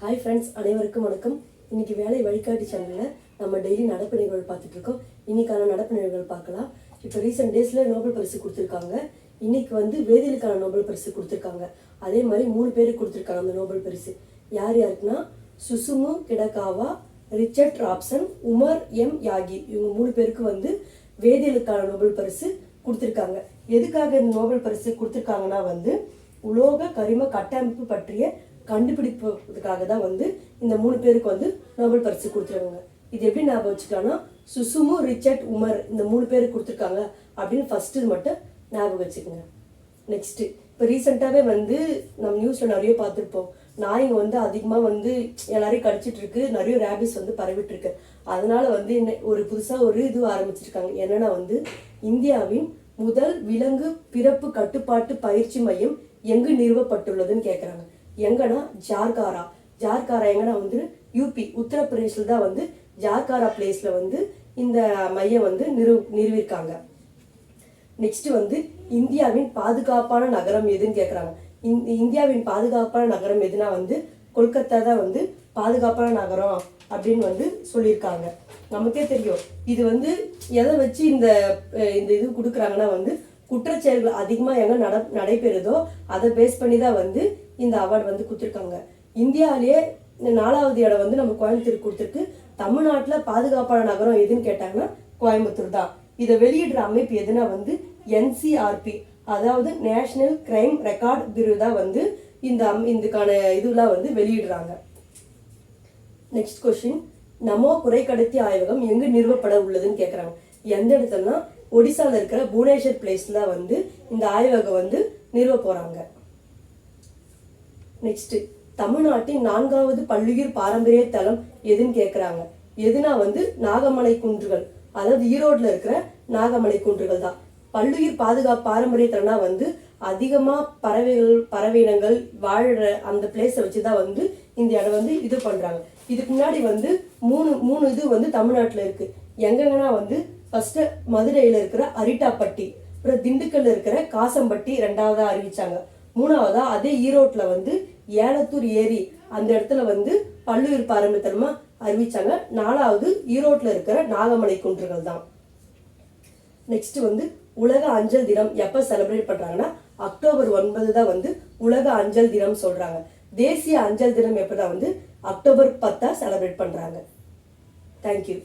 Hi friends அனைவருக்கும் வணக்கம். இன்னைக்கு வேலை வழிகாட்டி சேனலில் நம்ம டெய்லி நடப்பு நிகழ்வுகள் பார்த்துட்டு இருக்கோம். இன்னைக்கான நடப்பு நிகழ்வுகள் பார்க்கலாம். இப்போ ரீசெண்ட் டேஸில் நோபல் பரிசு கொடுத்துருக்காங்க. இன்னைக்கு வந்து வேதியலுக்கான நோபல் பரிசு கொடுத்துருக்காங்க. அதே மாதிரி மூணு பேருக்கு கொடுத்துருக்காங்க அந்த நோபல் பரிசு. யார் யாருக்குன்னா? Susumu Kitagawa Richard Robson Omar M. Yaghi. இவங்க மூணு பேருக்கு வந்து வேதியலுக்கான நோபல் பரிசு கொடுத்துருக்காங்க. எதுக்காக இந்த நோபல் பரிசு கொடுத்துருக்காங்கன்னா வந்து உலோக கரிம கட்டமைப்பு பற்றிய கண்டுபிடிப்புக்காக தான் வந்து இந்த மூணு பேருக்கு வந்து நோபல் பரிசு கொடுத்துருக்காங்க. இது எப்படி ஞாபகம் வச்சுக்கலாம்னா சுசுமு ரிச்சர்ட் உமர் இந்த மூணு பேருக்கு கொடுத்துருக்காங்க அப்படின்னு ஃபர்ஸ்ட் மட்டும் ஞாபகம் வச்சுக்கோங்க. நெக்ஸ்ட்டு இப்போ ரீசெண்டாகவே வந்து நம்ம நியூஸில் நிறைய பார்த்துருப்போம். நாய்ங்க வந்து அதிகமாக வந்து எல்லாரையும் கடிச்சிட்டு இருக்கு. நிறைய ரேபிஸ் வந்து பரவிட்டு இருக்கு. அதனால வந்து என்ன ஒரு புதுசாக ஒரு இது ஆரம்பிச்சிருக்காங்க. என்னன்னா வந்து இந்தியாவின் முதல் விலங்கு பிறப்பு கட்டுப்பாட்டு பயிற்சி மையம் எங்கு நிறுவப்பட்டுள்ளதுன்னு கேட்குறாங்க எங்கன்னா ஜார்காரா ஜார்காரா எங்கன்னா வந்து யூபி உத்தரப்பிரதேசில் தான் வந்து ஜார்காரா பிளேஸில் வந்து இந்த மையம் வந்து நிறு நிறுவிருக்காங்க. நெக்ஸ்ட் வந்து இந்தியாவின் பாதுகாப்பான நகரம் எதுன்னு கேட்குறாங்க இந்தியாவின் பாதுகாப்பான நகரம் எதுனா வந்து கொல்கத்தா தான் வந்து பாதுகாப்பான நகரம் அப்படின்னு வந்து சொல்லியிருக்காங்க நமக்கே தெரியும். இது வந்து எதை வச்சு இந்த இந்த இது கொடுக்குறாங்கன்னா வந்து குற்றச்செயல்கள் அதிகமாக எங்கே நட நடைபெறுதோ அதை பேஸ் பண்ணி தான் வந்து இந்த அவார்டு வந்து கொடுத்துருக்காங்க. இந்தியாவிலேயே நாலாவது இடம் வந்து நம்ம கோயம்புத்தூர் கொடுத்துருக்கு. தமிழ்நாட்டில் பாதுகாப்பான நகரம் எதுன்னு கேட்டாங்கன்னா கோயம்புத்தூர் தான். இதை வெளியிடுற அமைப்பு எதுனா வந்து என்சிஆர்பி அதாவது நேஷனல் கிரைம் ரெக்கார்ட் பியூரோ தான் வந்து இந்த அம்- இதுக்கான இதுலாம் வந்து வெளியிடுறாங்க. நெக்ஸ்ட் கொஸ்டின் நமோ குறைக்கடத்தி ஆய்வகம் எங்கு நிறுவப்பட உள்ளதுன்னு கேட்குறாங்க எந்த இடத்துலனா ஒடிசாவில் இருக்கிற புவனேஸ்வர் பிளேஸில் வந்து இந்த ஆய்வகம் வந்து நிறுவ போகிறாங்க நெக்ஸ்ட் தமிழ்நாட்டின் நான்காவது பல்லுயிர் பாரம்பரிய தலம் எதுன்னு கேட்குறாங்க எதுனா வந்து நாகமலை குன்றுகள். அதாவது ஈரோட்டில் இருக்கிற நாகமலை குன்றுகள் தான். பல்லுயிர் பாதுகாப்பு பாரம்பரிய தலம்னா வந்து அதிகமாக பறவைகள் பறவையினங்கள் வாழுற அந்த பிளேஸை வச்சு தான் வந்து இந்த இடம் வந்து இது பண்ணுறாங்க இதுக்கு முன்னாடி வந்து மூணு மூணு இது வந்து தமிழ்நாட்டில் இருக்குது எங்கெங்கன்னா வந்து ஃபர்ஸ்ட் மதுரையில் இருக்கிற அரிட்டாப்பட்டி அப்புறம் திண்டுக்கல்ல இருக்கிற காசம்பட்டி ரெண்டாவதா அறிவிச்சாங்க. மூணாவதா அதே ஈரோட்ல வந்து ஏலத்தூர் ஏரி அந்த இடத்துல வந்து பல்லுயிர் பாரம்பரியத்தனமா அறிவிச்சாங்க. நாலாவது ஈரோட்ல இருக்கிற நாகமலை குன்றுகள் தான். நெக்ஸ்ட் வந்து உலக அஞ்சல் தினம் எப்ப செலிப்ரேட் பண்றாங்கன்னா அக்டோபர் ஒன்பது தான் வந்து உலக அஞ்சல் தினம் சொல்றாங்க. தேசிய அஞ்சல் தினம் எப்பதான் வந்து அக்டோபர் பத்தா செலிப்ரேட் பண்றாங்க. தேங்க்யூ